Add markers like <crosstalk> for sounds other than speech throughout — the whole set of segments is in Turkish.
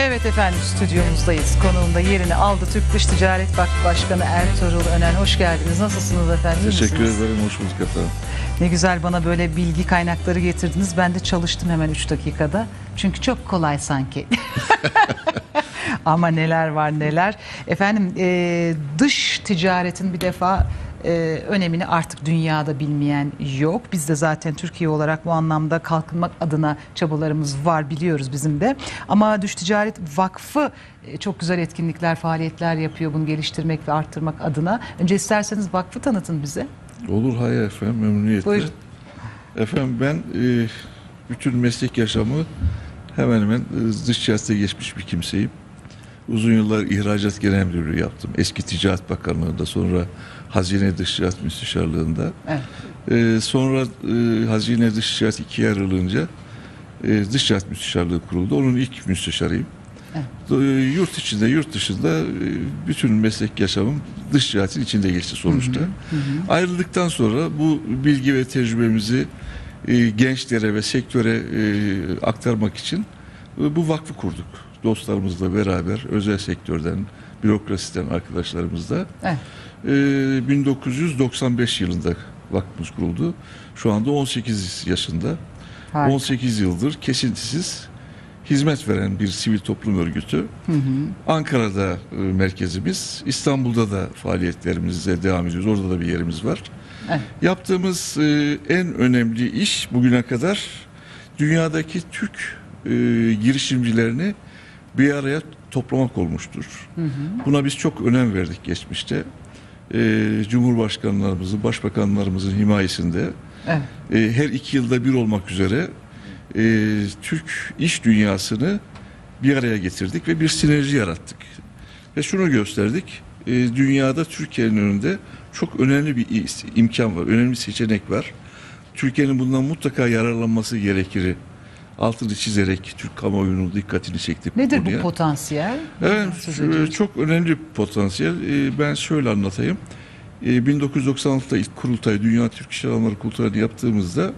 Evet efendim stüdyomuzdayız. Konuğunda yerini aldı Türk Dış Ticaret Vakfı Başkanı Ertuğrul Önen. Hoş geldiniz. Nasılsınız efendim? Teşekkür misiniz? ederim. Hoş bulduk efendim. Ne güzel bana böyle bilgi kaynakları getirdiniz. Ben de çalıştım hemen 3 dakikada. Çünkü çok kolay sanki. <laughs> Ama neler var neler. Efendim e, dış ticaretin bir defa e, önemini artık dünyada bilmeyen yok. Biz de zaten Türkiye olarak bu anlamda kalkınmak adına çabalarımız var biliyoruz bizim de. Ama Dış Ticaret Vakfı e, çok güzel etkinlikler, faaliyetler yapıyor bunu geliştirmek ve arttırmak adına. Önce isterseniz vakfı tanıtın bize. Olur hayır efendim memnuniyetle. Buyurun. Efendim ben e, bütün meslek yaşamı hemen hemen e, dış siyasete geçmiş bir kimseyim. Uzun yıllar ihracat genel müdürlüğü yaptım. Eski Ticaret Bakanlığı'nda sonra Hazine Dış Ticaret Müsteşarlığı'nda. Evet. E, sonra e, Hazine Dış Ticaret ikiye ayrılınca e, Dış Ticaret Müsteşarlığı kuruldu. Onun ilk müsteşarıyım. Evet. E, Yurt içinde, yurt dışında e, bütün meslek yaşamım dış ticaretin içinde geçti sonuçta. Ayrıldıktan sonra bu bilgi ve tecrübemizi e, gençlere ve sektöre e, aktarmak için e, bu vakfı kurduk. Dostlarımızla beraber özel sektörden, bürokrasiden arkadaşlarımızla. Evet. E, 1995 yılında vakfımız kuruldu. Şu anda 18 yaşında. Harika. 18 yıldır kesintisiz hizmet veren bir sivil toplum örgütü. Ankara'da e, merkezimiz, İstanbul'da da faaliyetlerimize devam ediyoruz. Orada da bir yerimiz var. Evet. Yaptığımız e, en önemli iş bugüne kadar dünyadaki Türk e, girişimcilerini bir araya toplamak olmuştur. Buna biz çok önem verdik geçmişte. E, Cumhurbaşkanlarımızın, başbakanlarımızın himayesinde Evet. e, her iki yılda bir olmak üzere e, Türk iş dünyasını bir araya getirdik ve bir sinerji yarattık. Ve şunu gösterdik, e, dünyada Türkiye'nin önünde çok önemli bir imkan var, önemli bir seçenek var. Türkiye'nin bundan mutlaka yararlanması gerekir. Altını çizerek Türk kamuoyunun dikkatini çektik Nedir konuya. bu potansiyel? Evet, ediyoruz. çok önemli bir potansiyel. Ee, Ben şöyle anlatayım. Ee, 1996'da ilk kurultay, Dünya Türk İş Adamları Kurultayı'nı yaptığımızda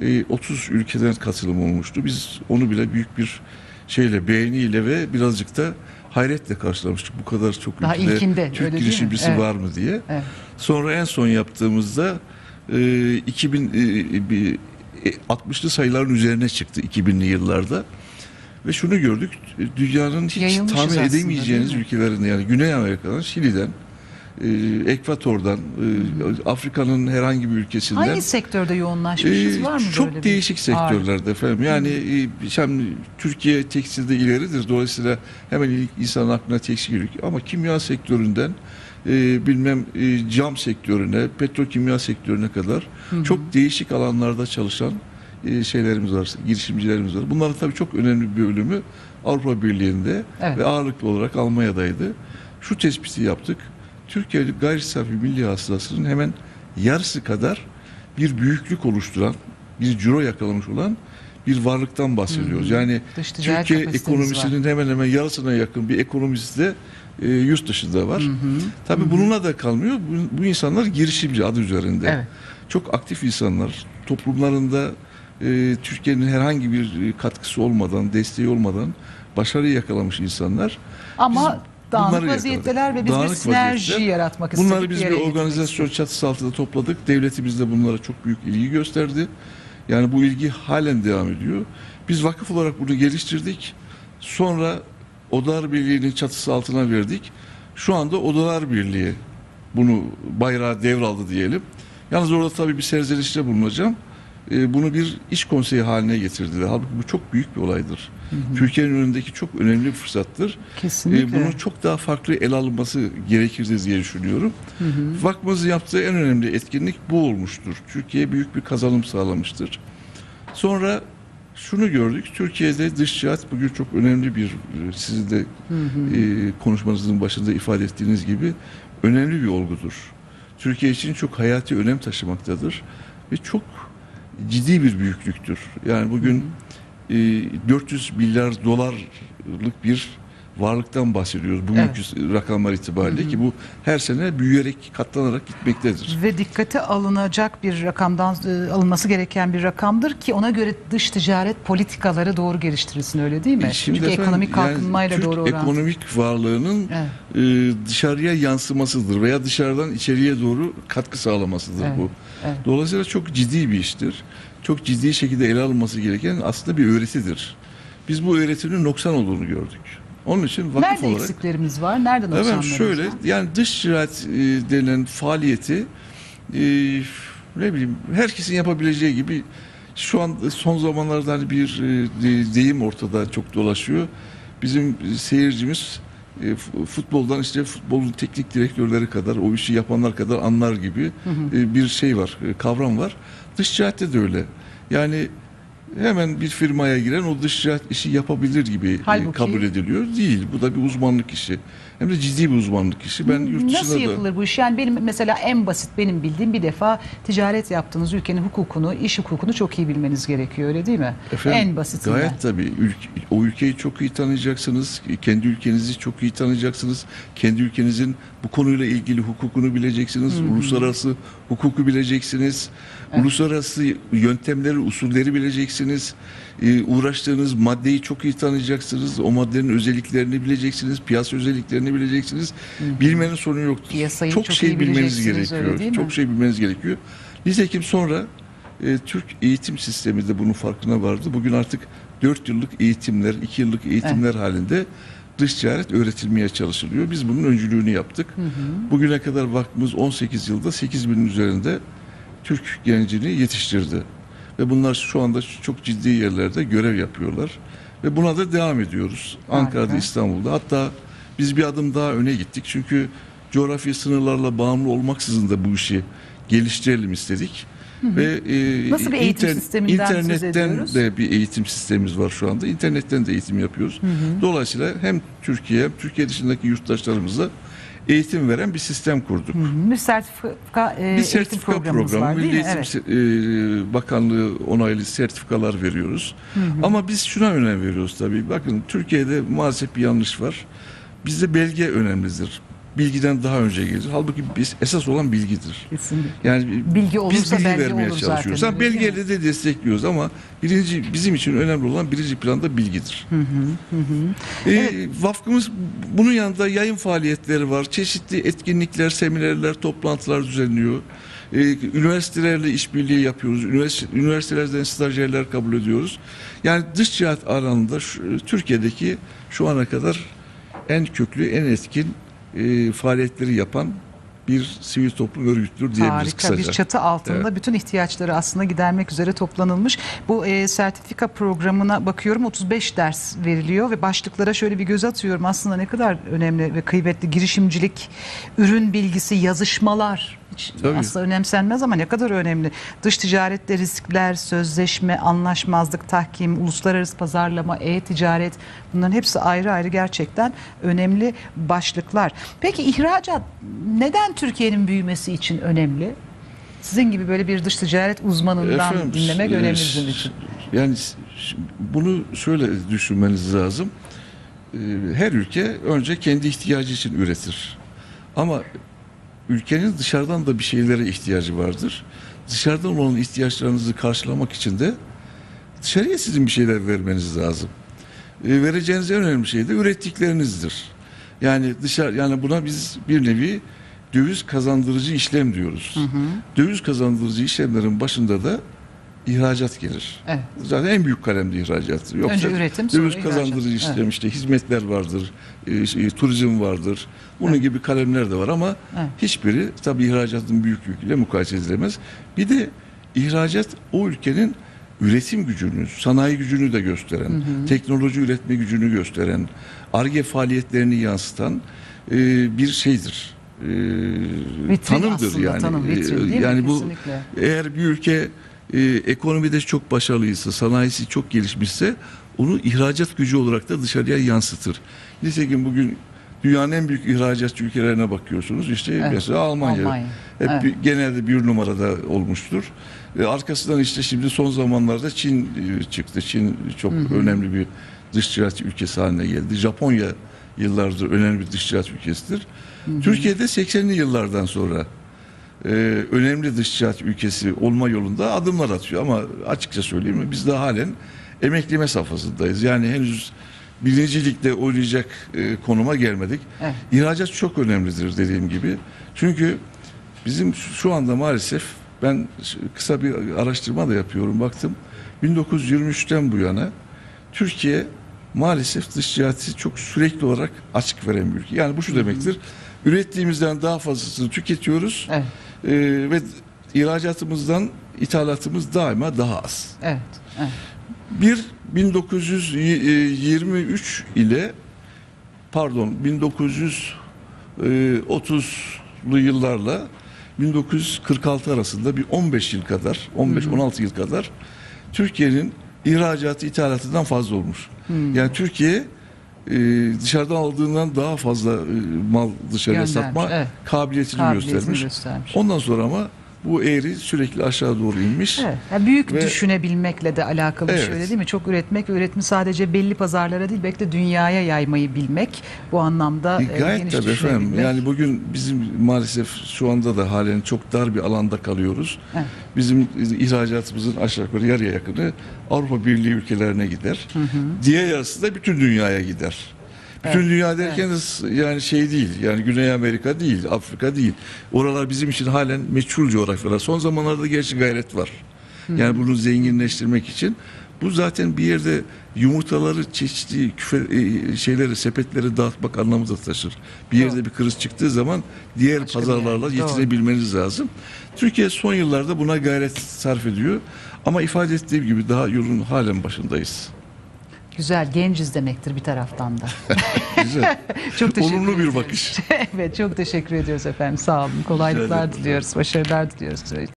e, 30 ülkeden katılım olmuştu. Biz onu bile büyük bir şeyle, beğeniyle ve birazcık da hayretle karşılamıştık. Bu kadar çok Daha ülkede ilkinde, Türk girişimcisi Evet. var mı diye. Evet. Sonra en son yaptığımızda e, 2000 e, bir, e, 60'lı sayıların üzerine çıktı 2000'li yıllarda. Ve şunu gördük, dünyanın hiç Yayılmışız tahmin aslında, edemeyeceğiniz ülkelerinde yani Güney Amerika'dan, Şili'den, e, Ekvator'dan, e, Afrika'nın herhangi bir ülkesinden Hangi sektörde yoğunlaşmışız? ee, var mı çok böyle bir değişik ağırlık? sektörlerde efendim. Yani e, şimdi Türkiye tekstilde ileridir. Dolayısıyla hemen insanın aklına tekstil geliyor. Ama kimya sektöründen e, bilmem e, cam sektörüne, petrokimya sektörüne kadar çok değişik alanlarda çalışan e, şeylerimiz var, girişimcilerimiz var. Bunların tabii çok önemli bir bölümü Avrupa Birliği'nde Evet. ve ağırlıklı olarak Almanya'daydı. Şu tespiti yaptık. Türkiye gayri safi milli hasılasının hemen yarısı kadar bir büyüklük oluşturan, bir ciro yakalamış olan bir varlıktan bahsediyoruz. Yani Dış ticaret Türkiye ekonomisinin hemen hemen yarısına yakın bir ekonomisi de e, yurt dışında var. Tabii bununla da kalmıyor. Bu, bu insanlar girişimci adı üzerinde. Evet. Çok aktif insanlar. Toplumlarında e, Türkiye'nin herhangi bir e, katkısı olmadan, desteği olmadan başarı yakalamış insanlar. Ama Biz dağınık vaziyetteler ve biz Dağınık bir sinerji yaratmak istedik. Bunları biz bir organizasyon çatısı altında topladık. Devletimiz de bunlara çok büyük ilgi gösterdi. Yani bu ilgi halen devam ediyor. Biz vakıf olarak bunu geliştirdik. Sonra Odalar Birliği'nin çatısı altına verdik. Şu anda Odalar Birliği bunu bayrağı devraldı diyelim. Yalnız orada tabii bir serzenişte bulunacağım. Ee, bunu bir iş konseyi haline getirdiler. Halbuki bu çok büyük bir olaydır. Türkiye'nin önündeki çok önemli bir fırsattır. Kesinlikle. Ee, bunun çok daha farklı ele alınması gerekirdi diye düşünüyorum. Vakfımızın yaptığı en önemli etkinlik bu olmuştur. Türkiye'ye büyük bir kazanım sağlamıştır. Sonra şunu gördük. Türkiye'de dış ticaret bugün çok önemli bir, e, sizin de e, konuşmanızın başında ifade ettiğiniz gibi önemli bir olgudur. Türkiye için çok hayati önem taşımaktadır ve çok ciddi bir büyüklüktür. Yani bugün e, 400 milyar dolarlık bir varlıktan bahsediyoruz bugünkü rakamlar itibariyle ki bu her sene büyüyerek katlanarak gitmektedir. Ve dikkate alınacak bir rakamdan e, alınması gereken bir rakamdır ki ona göre dış ticaret politikaları doğru geliştirilsin öyle değil mi? E, şimdi Çünkü efendim, ekonomik yani kalkınmayla Türk doğru orantılı. ekonomik varlığının Evet. e, dışarıya yansımasıdır veya dışarıdan içeriye doğru katkı sağlamasıdır Evet, bu. Evet. Dolayısıyla çok ciddi bir iştir. Çok ciddi şekilde ele alınması gereken aslında bir öğretidir. Biz bu öğretinin noksan olduğunu gördük. Onun için vakıf Nerede olarak eksiklerimiz var? Nerede Evet noksanlarımız şöyle var? yani dış ticaret e, denen faaliyeti e, ne bileyim herkesin yapabileceği gibi şu an son zamanlarda hani bir e, de- deyim ortada çok dolaşıyor. Bizim seyircimiz e, futboldan işte futbolun teknik direktörleri kadar o işi yapanlar kadar anlar gibi e, bir şey var, e, kavram var. Dış ticarette de öyle. Yani hemen bir firmaya giren o dış ticaret işi yapabilir gibi e, Halbuki- kabul ediliyor. Değil. Bu da bir uzmanlık işi. Hem de ciddi bir uzmanlık işi. Ben yurt Nasıl dışında da yapılır bu iş? Yani benim mesela en basit benim bildiğim bir defa ticaret yaptığınız ülkenin hukukunu, iş hukukunu çok iyi bilmeniz gerekiyor öyle değil mi? Efendim, en basitinden. Gayet tabii. Ülke, o ülkeyi çok iyi tanıyacaksınız. Kendi ülkenizi çok iyi tanıyacaksınız. Kendi ülkenizin bu konuyla ilgili hukukunu bileceksiniz. Uluslararası hukuku bileceksiniz. Uluslararası yöntemleri, usulleri bileceksiniz. Ee, uğraştığınız maddeyi çok iyi tanıyacaksınız. O maddenin özelliklerini bileceksiniz. Piyasa özelliklerini bileceksiniz. Bilmenin sonu yoktur. Piyasayı çok, çok şey iyi bilmeniz bileceksiniz, gerekiyor. Çok şey bilmeniz gerekiyor. Nitekim sonra e, Türk eğitim sistemi de bunun farkına vardı. Bugün artık 4 yıllık eğitimler, 2 yıllık eğitimler halinde dış ticaret öğretilmeye çalışılıyor. Biz bunun öncülüğünü yaptık. Bugüne kadar vaktimiz 18 yılda 8 binin üzerinde Türk gencini yetiştirdi. Ve bunlar şu anda çok ciddi yerlerde görev yapıyorlar. Ve buna da devam ediyoruz. Ankara'da, Harika. İstanbul'da. Hatta biz bir adım daha öne gittik. Çünkü coğrafi sınırlarla bağımlı olmaksızın da bu işi geliştirelim istedik. Ve e, Nasıl bir eğitim sisteminden söz internetten ediyoruz? de bir eğitim sistemimiz var şu anda. İnternetten de eğitim yapıyoruz. Dolayısıyla hem Türkiye hem Türkiye dışındaki yurttaşlarımıza eğitim veren bir sistem kurduk. Hı, Bir sertifika, e, Bir sertifika programı, var Milli mi? Eğitim Evet. E, Bakanlığı onaylı sertifikalar veriyoruz. Ama biz şuna önem veriyoruz tabii. Bakın Türkiye'de maalesef bir yanlış var. Bizde belge önemlidir. Bilgiden daha önce gelir. Halbuki biz esas olan bilgidir. Kesinlikle. Yani Bilgi biz olursa bilgi belge vermeye olur çalışıyoruz. zaten, mi? belgeyle de destekliyoruz ama birinci bizim için önemli olan birinci planda bilgidir. Ee, Vakfımız bunun yanında yayın faaliyetleri var. Çeşitli etkinlikler, seminerler, toplantılar düzenliyor. Ee, üniversitelerle işbirliği yapıyoruz. Üniversite, üniversitelerden stajyerler kabul ediyoruz. Yani dış ticaret alanında şu- Türkiye'deki şu ana kadar en köklü, en etkin e, faaliyetleri yapan bir sivil toplum örgütüdür diyebiliriz Harika kısaca. bir çatı altında Evet. bütün ihtiyaçları aslında gidermek üzere toplanılmış. Bu e, sertifika programına bakıyorum 35 ders veriliyor ve başlıklara şöyle bir göz atıyorum. Aslında ne kadar önemli ve kıymetli girişimcilik, ürün bilgisi, yazışmalar. Tabii. aslında önemsenmez ama ne kadar önemli. Dış ticarette riskler, sözleşme, anlaşmazlık, tahkim, uluslararası pazarlama, e-ticaret bunların hepsi ayrı ayrı gerçekten önemli başlıklar. Peki ihracat neden Türkiye'nin büyümesi için önemli? Sizin gibi böyle bir dış ticaret uzmanından Efendim, dinlemek e, önemli bizim için. Yani bunu şöyle düşünmeniz lazım. E, Her ülke önce kendi ihtiyacı için üretir. Ama ülkenin dışarıdan da bir şeylere ihtiyacı vardır. Dışarıdan olan ihtiyaçlarınızı karşılamak için de dışarıya sizin bir şeyler vermeniz lazım. E, vereceğiniz en önemli şey de ürettiklerinizdir. Yani dışarı yani buna biz bir nevi döviz kazandırıcı işlem diyoruz. Döviz kazandırıcı işlemlerin başında da ihracat gelir. Evet. Zaten en büyük kalemde ihracat. Yoksa Önce üretim, sonra döviz ihracat. kazandırıcı Evet. işlem işte hizmetler vardır, e, şey, turizm vardır. Bunun gibi kalemler de var ama Evet. hiçbiri tabii ihracatın büyüklüğüyle mukayese edilemez. Bir de ihracat o ülkenin üretim gücünü, sanayi gücünü de gösteren, teknoloji üretme gücünü gösteren, ARGE faaliyetlerini yansıtan e, bir şeydir. E, Vitrin tanımdır aslında, yani. tanım, vitrin E, mi? yani bu Kesinlikle. eğer bir ülke e, ekonomide çok başarılıysa, sanayisi çok gelişmişse onu ihracat gücü olarak da dışarıya yansıtır. Nitekim bugün dünyanın en büyük ihracatçı ülkelerine bakıyorsunuz. İşte Evet. mesela Almanya. Almanya. Hep Evet. bir- genelde bir numarada olmuştur. Ve arkasından işte şimdi son zamanlarda Çin e, çıktı. Çin çok önemli bir dış ticaret ülkesi haline geldi. Japonya yıllardır önemli bir dış ticaret ülkesidir. Türkiye'de 80'li yıllardan sonra e, önemli dış ticaret ülkesi olma yolunda adımlar atıyor ama açıkça söyleyeyim mi biz de halen emekleme safhasındayız. Yani henüz birinci ligde oynayacak e, konuma gelmedik. Evet. İhracat çok önemlidir dediğim gibi. Çünkü bizim şu- anda maalesef ben kısa bir araştırma da yapıyorum baktım. 1923'ten bu yana Türkiye maalesef dış ticareti çok sürekli olarak açık veren bir ülke. Yani bu şu demektir. Ürettiğimizden daha fazlasını tüketiyoruz Evet, e, ve ihracatımızdan ithalatımız daima daha az. evet, evet. Bir 1923 ile pardon 1930'lu yıllarla 1946 arasında bir 15 yıl kadar 15-16 yıl kadar Türkiye'nin ihracatı ithalatından fazla olmuş. Yani Türkiye e, dışarıdan aldığından daha fazla e, mal dışarıya Göndermiş, satma evet. kabiliyetini, Kabiliyetini göstermiş. göstermiş. Ondan sonra ama bu eğri sürekli aşağı doğru inmiş. Evet. Ya büyük Ve- düşünebilmekle de alakalı bir şey Evet. öyle değil mi? Çok üretmek ve üretimi sadece belli pazarlara değil belki de dünyaya yaymayı bilmek. Bu anlamda E, Gayet tabii efendim. Yani bugün bizim maalesef şu anda da halen çok dar bir alanda kalıyoruz. Evet. Bizim ihracatımızın aşağı yukarı yarıya yakını Avrupa Birliği ülkelerine gider. Diğer yarısı da bütün dünyaya gider. Bütün Evet, dünya derken de s- yani şey değil. Yani Güney Amerika değil, Afrika değil. Oralar bizim için halen meçhul coğrafyalar. Son zamanlarda gerçi gayret var. Yani bunu zenginleştirmek için. Bu zaten bir yerde yumurtaları çeşitli küfe, e, şeyleri, sepetleri dağıtmak anlamı da taşır. Bir yerde Doğru. bir kriz çıktığı zaman diğer Başka pazarlarla doğru. yetinebilmeniz lazım. Türkiye son yıllarda buna gayret sarf ediyor. Ama ifade ettiğim gibi daha yolun halen başındayız. Güzel, genciz demektir bir taraftan da. <laughs> Güzel. <laughs> çok teşekkür Olumlu bir bakış. <laughs> evet, çok teşekkür ediyoruz efendim. Sağ olun. Kolaylıklar diliyoruz, başarılar diliyoruz.